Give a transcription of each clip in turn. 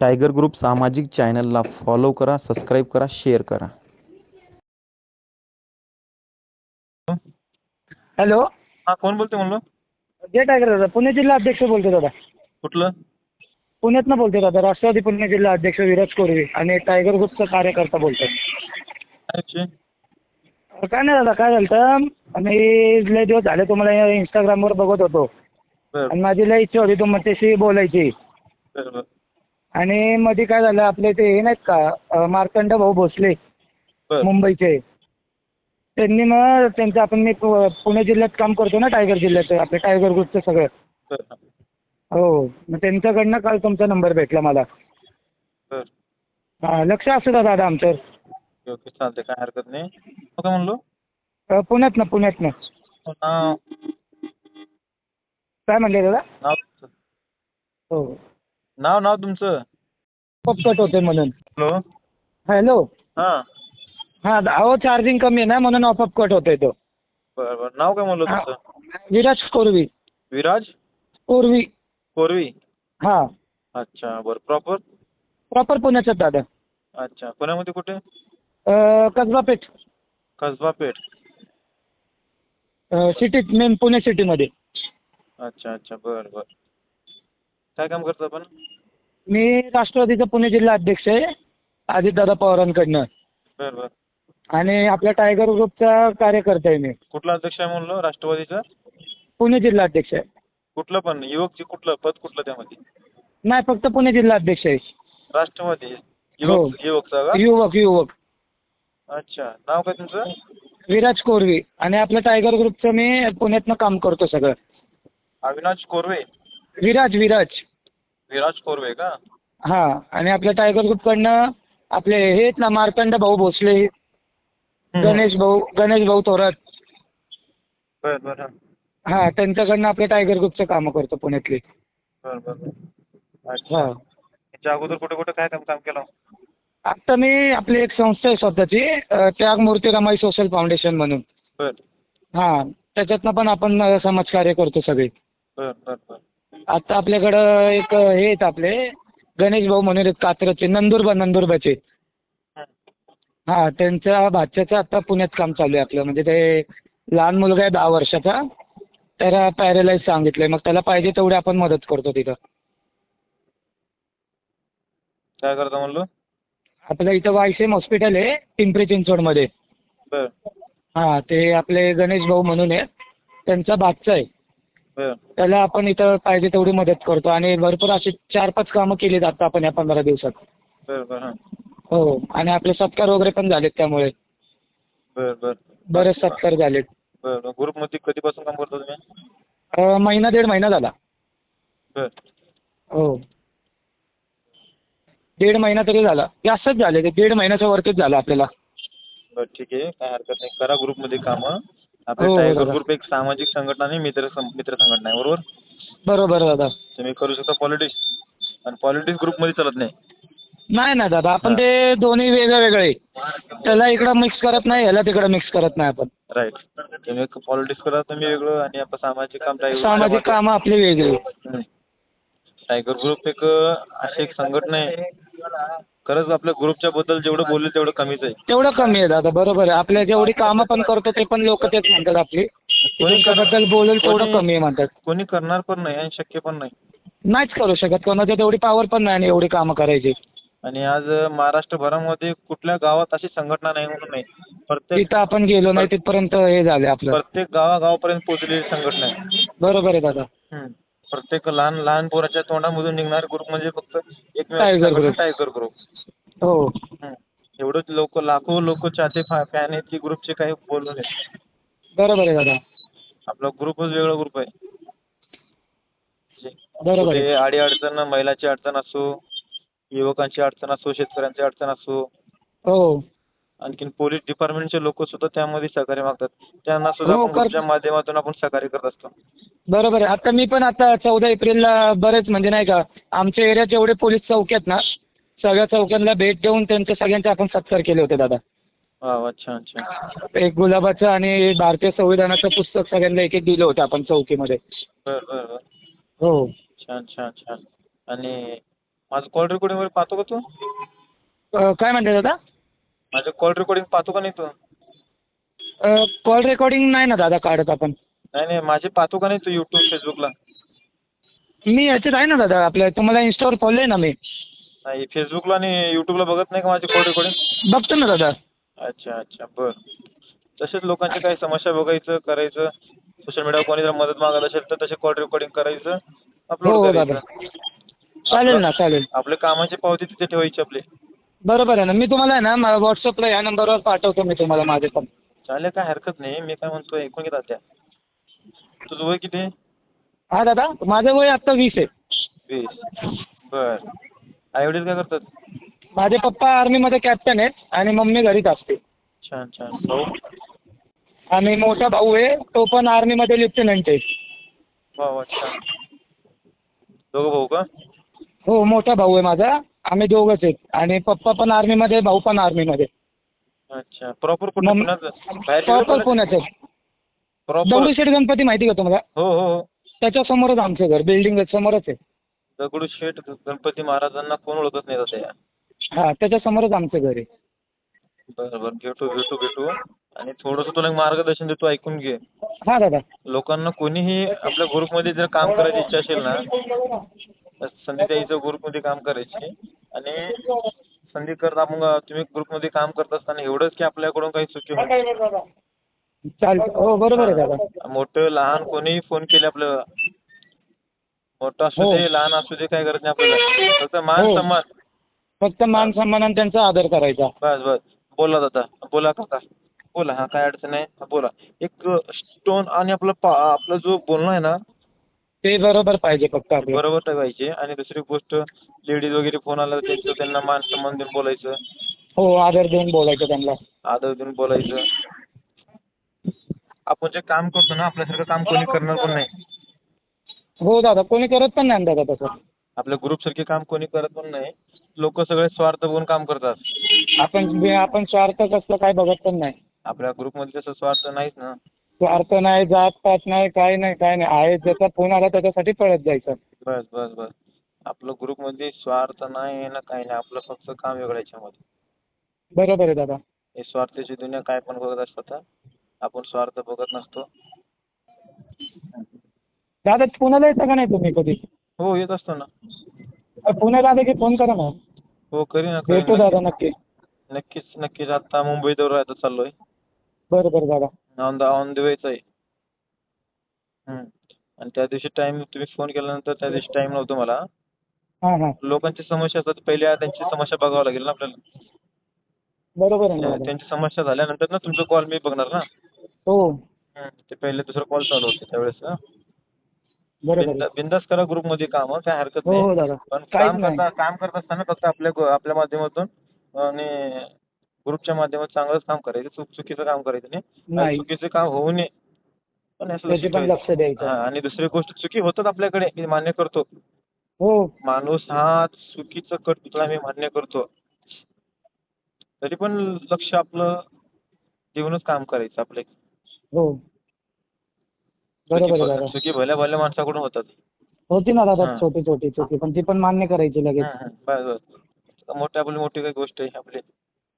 Tiger group सामाजिक चॅनलला follow करा सबस्क्राईब करा शेअर करा. हॅलो? हा कोण बोलते म्हणलं? जे टायगर दादा पुणे जिल्हा अध्यक्ष बोलतो दादा. कुठलं? पुण्यातनं बोलतो दादा राष्ट्रवादी पुणे जिल्हा अध्यक्ष विराज कोरवे आणि टायगर ग्रुपचा कार्यकर्ता बोलतो काय विषय? काय नाही दादा काय झालं आम्ही लय दिवस झाले तुम्हाला इंस्टाग्रामवर बघत होतो. बर. आणि माझी लय इच्छा होती तुमच्याशी बोलायची. बर बर. आणि मध्ये काय झालं आपले ते हे नाहीत का मार्तंड भाऊ भोसले मुंबईचे. त्यांनी मग त्यांचं आपण मी पु- पुणे जिल्ह्यात काम करतो ना टायगर जिल्ह्यात आपलं टायगर ग्रुपचं सगळं. बर हो. मग त्यांच्याकडनं काल तुमचा नंबर भेटला मला. बर. हा, लक्ष असू द्या दादा आमचं ओके ओके चालते काय हरकत नाही. काय म्हणलो? अ, पुण्यातनं पुण्यातनं. नाव काय म्हणले दादा? नाव तुमचं. हो. नाव नाव तुमचं? कट होते म्हणून. हॅलो हॅलो हां. हां अहो चार्जिंग कमी आहे ना म्हणून ऑफ कट होतोय तो. बर बर. नाव काय म्हणलं तुमचं? विराज कोरवी. विराज? कोरवी. कोरवी? हां. अच्छा बरं. प्रॉपर प्रॉपर पुण्याचं दादा. अच्छा. पुण्यामध्ये कुठे? अ, कसबा पेठ. कसबा पेठ. सिटीत मेन पुणे सिटीमध्ये अच्छा अच्छा. बरं बरं. काय काम करता आपण? मी राष्ट्रवादीचा पुणे जिल्हा अध्यक्ष आहे अजितदादा पवारांकडनं. बरं बरं. आणि आपल्या टायगर ग्रुपचा कार्यकर्ता आहे मी. कुठला अध्यक्ष आहे म्हणलं? राष्ट्रवादीचं? पुणे जिल्हा अध्यक्ष आहे. कुठलं पण युवकची कुठलं पद कुठलं त्यामध्ये? नाही फक्त पुणे जिल्हा अध्यक्ष आहे. राष्ट्रवादी हो. युवक युवकचा का? युवक युवक. अच्छा. नाव काय तुमचं? विराज कोरवी. आणि आपलं टायगर ग्रुपचं मी पुण्यातनं काम करतो सगळं. अविनाश कोरवे? विराज विराज. विराज कोरवे का? हां आणि आपल्या टायगर ग्रुपकडनं आपले हे आहेत ना मार्तंड भाऊ भोसले गणेश भाऊ गणेश भाऊ थोरात. बर बर. हा. हां त्यांच्याकडनं आपल्या टायगर ग्रुपचं कामं करतो पुण्यातली. बर बर बर. अच्छा. हां. याच्या अगोदर कुठे कुठे काय काम काम केलं? आत्ता मी आपली एक संस्था आहे स्वतःची अ, त्याग मूर्ती रमाई सोशल फाउंडेशन म्हणून. बर. हां त्याच्यातनं पण आपण अ, समाजकार्य करतो सगळे. बर बर बर. आता आपल्याकडं एक हे आहेत आपले. गणेश भाऊ म्हणून आहेत कात्रजचे नंदुरबा नंदुरबाचे. हं. त्यांच्या भाच्याचं आता पुण्यात काम चालू आहे आपलं. म्हणजे ते लहान मुलगा आहे दहा वर्षाचा. त्याला पॅरेलाइज सांगितलं मग त्याला पाहिजे तेवढी आपण मदत करतो तिथं. काय करता म्हणलो? आपलं इथं वायसेम हॉस्पिटल आहे पिंपरी चिंचवडमध्ये. बर. हां ते आपले गणेश भाऊ म्हणून आहेत त्यांचा भाचा आहे. त्याला आपण इथं पाहिजे तेवढी मदत करतो. आणि भरपूर अशी चार पाच कामं केलीत आता आपण या पंधरा दिवसात. बर बर हां. हो. आणि आपले सत्कार वगैरे पण झालेत त्यामुळे. बर बर बरेच सत्कार झालेत. बर बर ग्रुपमध्ये कधीपासून काम करता तुम्ही? अं, महिना दीड महिना झाला. बर. हो. दीड महिना तरी झाला. जास्तच झाले ते. दीड महिन्याच्या वरतीच झालं आपल्याला. बर ठीक आहे. काय हरकत नाही. करा ग्रुपमध्ये कामं. आपले हो, टायगर. ग्रुप एक सामाजिक संघटना आणि मित्र सं- मित्र संघटना आहे बरोबर? बरोबर दादा. तुम्ही करू शकता पॉलिटिक्स आणि पॉलिटिक्स ग्रुपमध्ये चालत नाही. नाही ना दादा आपण ते दोन्ही वेगळे वेगळे त्याला इकडं मिक्स करत नाही ह्याला तिकडं मिक्स करत नाही आपण. राईट तुम्ही पॉलिटिक्स करा तुम्ही वेगळं आणि आपण सामाजिक काम टायगर सामाजिक कामं आपली वेगळी. टायगर ग्रुप एक अ, अशी एक संघटना आहे. खरंच आपल्या ग्रुपच्या बद्दल जेवढं बोलले तेवढं कमीच आहे. तेवढं कमी आहे दादा बरोबर आहे. आपल्या जेवढी कामं पण करतो ते पण लोक तेच म्हणतात आपली. तुमच्याबद्दल बोलेल तेवढं कोणी- कमी आहे म्हणतात. कोणी करणार पण नाही आणि शक्य पण नाही. नाहीच करू शकत. कोणाच्या तेवढी पावर पण नाही आणि एवढी कामं करायची. आणि आज महाराष्ट्रभरामध्ये कुठल्या गावात अशी संघटना नाही म्हणून नाही. प्रत्येक तिथं आपण गेलो नाही तिथपर्यंत हे झालं आपलं. प्रत्येक गावागावापर्यंत पोहोचलेली संघटना आहे. बरोबर आहे दादा. हं. प्रत्येक लहान लहान पोराच्या तोंडामधून निघणारे ग्रुप म्हणजे फक्त एकमेव टायगर ग्रुप. टायगर ग्रुप हो. हं. एवढंच लोक लाखो लोक चाहते फॅन आहेत की ग्रुपचे काही बोलू नये बरोबर आहे दादा. आपला ग्रुपच वेगळा ग्रुप आहे. बरोबर आहे. कुठे आडी अडचण महिलाची अडचण असो युवकांची अडचण असो शेतकऱ्यांची अडचण असो. हो. आणखीन पोलीस डिपार्टमेंटचे लोक सुद्धा त्यामध्ये सहकार्य मागतात. त्यांना सुद्धा हो, आपण कर- ग्रुपच्या माध्यमातून आपण सहकार्य करत असतो. बरोबर आहे. आता मी पण आता चौदा एप्रिलला बरेच म्हणजे नाही का आमच्या एरियात जेवढे पोलीस चौक आहेत ना सगळ्या चौकांना भेट देऊन त्यांचे सगळ्यांचे आपण सत्कार केले होते दादा. वा वा छान छान. एक गुलाबाचं आणि भारतीय संविधानाचं पुस्तक सगळ्यांना एक एक दिलं होतं आपण चौकीमध्ये. बर बर बर. हो. छान छान छान. आणि माझं कॉल रेकॉर्डिंग वगैरे पाहतो का तू? अ, काय म्हणते दादा? माझं कॉल रेकॉर्डिंग पाहतो का नाही तू? कॉल रेकॉर्डिंग नाही ना दादा काढत आपण. नाही नाही माझे पाहतो का नाही तू यूट्यूब फेसबुकला मी याच्यात आहे ना दादा आपल्या तुम्हाला इन्स्टावर फॉलो आहे ना मी. नाही फेसबुकला आणि यूट्यूबला बघत नाही का माझे कॉल रेकॉर्डिंग बघतो ना दादा. अच्छा अच्छा बरं. तसेच लोकांची काही समस्या बघायचं करायचं सोशल मीडियावर कोणी जर मदत मागत असेल तर तसे कॉल रेकॉर्डिंग करायचं हो अपलोड हो दादा. करायचं चालेल ना चालेल. आपले कामाची पावती तिथे ठेवायची आपली. बरोबर आहे ना. मी तुम्हाला आहे ना व्हॉट्सअपला या नंबरवर पाठवतो मी तुम्हाला माझे पण. चालेल काय हरकत नाही. मी काय म्हणतो ऐकून घेतात त्या तुझं वय किती? आहे? हा दादा माझं वय आत्ता वीस आहे. वीस. बर. आई वडील काय करतात? माझे पप्पा आर्मीमध्ये कॅप्टन आहेत आणि मम्मी घरीच असते. छान छान. भाऊ? आणि मोठा भाऊ आहे तो पण आर्मीमध्ये लेफ्टनंट आहे. वा वा छान. दोघं भाऊ का? हो मोठा भाऊ आहे माझा. आम्ही दोघंच आहेत. आणि पप्पा पण आर्मीमध्ये भाऊ पण आर्मीमध्ये. अच्छा. प्रॉपर मम- प्रॉपर पुण्याचं प्रॉपर दगडूशेठ गणपती माहिती का तुम्हाला? हो हो हो. त्याच्या समोरच आमचं घर बिल्डिंग समोरच आहे. दगडूशेठ गणपती महाराजांना कोण ओळखत नाही आता या? हा त्याच्या समोरच आमचं घर आहे. बरं बरं. भेटू भेटू भेटू. आणि थोडंसं तुला एक मार्गदर्शन देतो ऐकून घे. हा दादा. लोकांना कोणीही आपल्या ग्रुपमध्ये जर काम करायची इच्छा असेल ना तर संधी द्यायचं ग्रुपमध्ये काम करायची. आणि संधी करता आपण तुम्ही ग्रुपमध्ये काम करत असताना एवढंच की आपल्याकडून काही चुकी होईल चाल हो बरोबर आहे दादा. मोठं लहान कोणीही फोन केले आपल्याला मोठं असू हो. दे लहान असू दे काय गरज नाही आपल्याला. फक्त मान हो. सन्मान. फक्त मान सन्मानाने त्यांचा आदर करायचा. बस बस. बोला दादा. बोला काका. बोला हा काय अडचण आहे? हा, बोला. एक स्टोन आणि आपलं पा आपलं जो बोलणं आहे ना ते बरोबर पाहिजे फक्त आपलं बरोबर ठेवायचे आणि दुसरी गोष्ट लेडीज वगैरे फोन आला तर त्यांचं त्यांना मान सन्मान देऊन बोलायचं. हो आदर देऊन बोलायचं त्यांना. आदर देऊन बोलायचं. आपण जे काम करतो ना आपल्यासारखं काम कोणी करणार पण नाही. हो दादा कोणी करत पण नाही ना दादा तसं. आपल्या ग्रुपसारखे काम कोणी करत पण नाही. लोक सगळे स्वार्थ बघून काम करतात. आपण आपण स्वार्थ कसलं काय बघत पण नाही. आपल्या ग्रुपमध्ये तसं स्वार्थ नाहीच ना. स्वार्थ नाही जात पात नाही काय नाही काय नाही. आहे ज्याचा फोन आला त्याच्यासाठी पळत जायचं. बस बस बस. आपलं ग्रुपमध्ये स्वार्थ नाही ना काही नाही. आपलं फक्त काम वेगळं याच्यामध्ये. बरोबर आहे दादा. हे स्वार्थाची दुनिया काय पण बघत असतात आपण स्वार्थ बघत नसतो. दादा पुण्याला येता का नाही तुम्ही कधी? हो येत असतो ना. अ, पुण्याला आले की फोन करा ना हो करी ना भेटू. दादा नक्की. नक्कीच नक्कीच. आता मुंबई दौरा आता चाललोय. बरं बरं दादा. ऑन द ऑन द वेच आहे हम्म. आणि त्या दिवशी टाइम तुम्ही फोन केल्यानंतर त्या दिवशी टाइम नव्हतं मला. हां हां. लोकांची समस्या असतात पहिले त्यांची समस्या बघावं लागेल ना आपल्याला. बरोबर आहे ना त्यांची समस्या झाल्यानंतर ना तुमचा कॉल मी बघणार ना. हो. हम्म. ते पहिले दुसरं कॉल चालू होते त्यावेळेस. बरोबर आहे. बिंदास करा ग्रुपमध्ये काम हं, काय हरकत हो हो नाही. दादा. पण काहीच काम नाही. करता काम करत असताना फक्त आपल्या गु- आपल्या माध्यमातून आणि ग्रुपच्या माध्यमातून चांगलंच काम करायचं चूक चुकीचं काम करायचं नाही. आणि नाही. चुकीचं काम होऊ नये. पण असं त्याची लक्ष पण ठेवायचं. लक्ष द्यायचं. हा, आणि दुसरी गोष्ट चुकी होतात आपल्याकडे मी मान्य करतो. हो. माणूस हा चुकीचं कट तुला मी मान्य करतो. तरी पण लक्ष आपलं देऊनच काम करायचं आपले. हो. बरोबर आहे दादा. चुकी भल्या भल्या माणसाकडून होतात. होती ना दादा हां. छोटी छोटी छोटी पण ती पण मान्य करायची लगेच. हं, हं. बस मोठी आपली मोठी काही गोष्ट आहे आपली.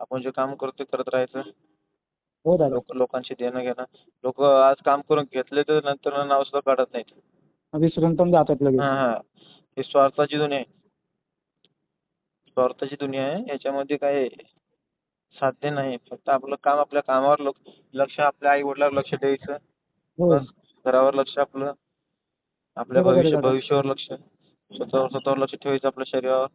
आपण जे काम करतो करत राहायचं. हो दादा. लोक लोकांशी देणं घेणं. लोक आज काम करून घेतले तर नंतर नाव सुद्धा काढत नाहीत. विसरून पण जातात लगेच. हा हा. ही स्वार्थाची दुनिया आहे. स्वार्थाची दुनिया आहे. याच्यामध्ये काय साध्य नाही. फक्त आपलं काम आपल्या कामावर लक्ष लक्ष आपल्या आई वडिलांवर लक्ष द्यायचं. हो. बस. घरावर लक्ष आपलं. आपल्या बरोबर आहे भविष्य दादा. भविष्यावर लक्ष. स्वतःवर स्वतःवर लक्ष ठेवायचं आपल्या शरीरावर.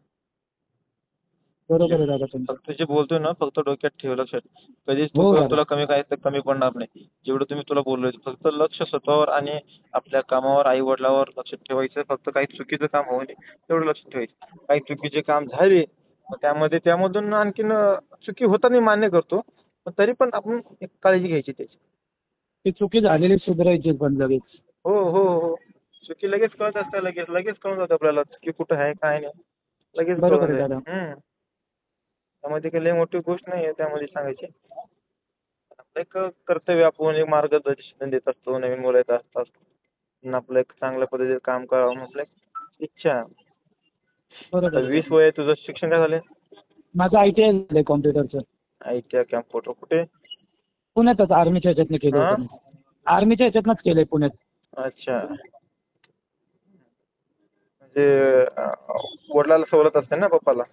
बरोबर आहे दादा तुम्ही फक्त जे बोलतोय ना फक्त डोक्यात ठेव लक्षात कधीच हो दादा. तुला कमी काय तर कमी पडणार नाही. जेवढं तुम्ही तुला बोललोय फक्त लक्ष स्वतःवर आणि आपल्या कामावर आई वडिलावर लक्ष ठेवायचं. फक्त काही चुकीचं काम होऊ नये तेवढं लक्ष ठेवायचं. काही चुकीचे काम झाले मग त्यामध्ये त्यामधून आणखीन अं, चुकी होताना मी मान्य करतो. पण तरी पण आपण एक काळजी घ्यायची त्याची. ती चुकी झालेली सुधारायची पण लगेच. हो हो हो. चुकी लगेच कळत असतं लगेच लगेच कळून जातं आपल्याला चुकी कुठं आहे काय नाही. लगेच बरोबर कळून आहे. दादा. हम्म. त्यामध्ये काही लई मोठी गोष्ट नाही आहे त्यामध्ये सांगायची. आपलं एक कर्तव्य आपण एक मार्गदर्शन देत असतो नवीन मुलं येत असतात. आणि आपलं एक चांगल्या पद्धतीने काम करावं एक इच्छा. बरोबर. वीस वय आहे तुझं शिक्षण काय झालंय? माझं आय टी आय झालंय कॉम्प्युटरचं. आय टी कॅम्प्युटर कुठे? पुण्यातच आर्मीच्या ह्याच्यातनं केलं हा? होतं मी. आर्मीच्या ह्याच्यातनंच केलंय पुण्यात. अच्छा. म्हणजे अं, वडिलाला सवलत असते ना पप्पाला?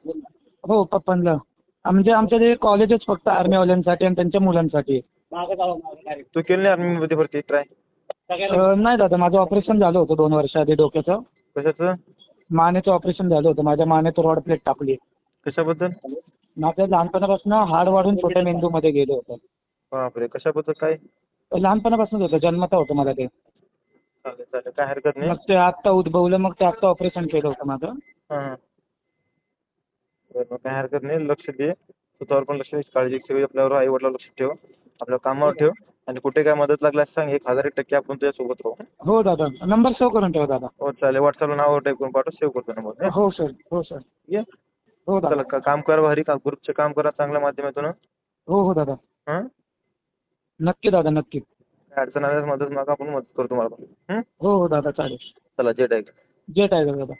हो पप्पांना म्हणजे आमच्या ते कॉलेजच फक्त आर्मीवाल्यांसाठी आणि त्यांच्या मुलांसाठी. तू केली नाही आर्मी मध्ये भरती ट्राय अं, नाही दादा माझं ऑपरेशन झालं होतं दोन वर्ष आधी डोक्याचं. कशाचं? मानेचं ऑपरेशन झालं होतं. माझ्या मानेत रॉड प्लेट टाकली. कशाबद्दल? माझं लहानपणापासून हाड वाढून छोट्या मेंदूमध्ये गेलं होतं. बापरे कशाबद्दल काय? लहानपणापासूनच होतं. जन्मता होतं मला ते. चालेल चालेल. काय हरकत नाही. मग ते आत्ता उद्भवलं मग ते आत्ता ऑपरेशन केलं होतं माझं. हां हां. काय हरकत नाही. लक्ष दे. स्वतःवर पण लक्ष दे. काळजी ठेव आपल्यावर आई वडिलावर लक्ष ठेव. आपल्या कामावर ठेव. आणि कुठे काय मदत लागल्यास सांग. एक हजार एक टक्के आपण तुझ्यासोबत राहू. हो दादा. नंबर सेव्ह करून ठेवा दादा. हो चालेल. व्हॉट्सअपला नाव टाईप करून पाठव. सेव्ह करतो नंबर हो सर. हो सर. ये. हो चला दादा का- काम करा भारी. का ग्रुपचे काम करा चांगल्या माध्यमातून हो? हो दादा. हां? नक्की दादा नक्की. काय अडचण आल्यास मदत मागा. आपण मदत करतो तुम्हाला. हं? हो हो दादा. चालेल. चला जे टाईप जे टायगर दादा.